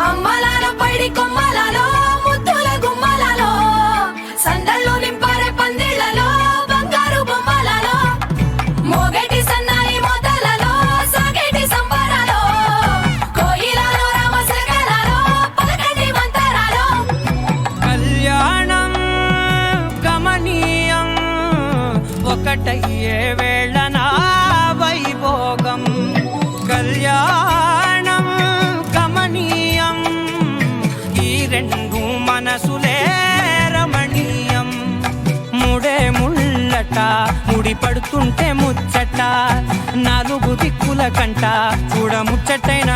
అమ్మలాల పైడి కొమ్మలలో ముద్దుల గుమ్మలలో సందళ్ళు నింపారే బంగారు మోగటి సన్నాయి మోతలలో సాగేటి సంబరాలో కోయిలలో పలకటి మంతరాలో కళ్యాణం ఒకటయ్యే వేళ ముడి పడుతుంటే ముచ్చట. నాలుగు దిక్కుల కంట చూడ ముచ్చటైన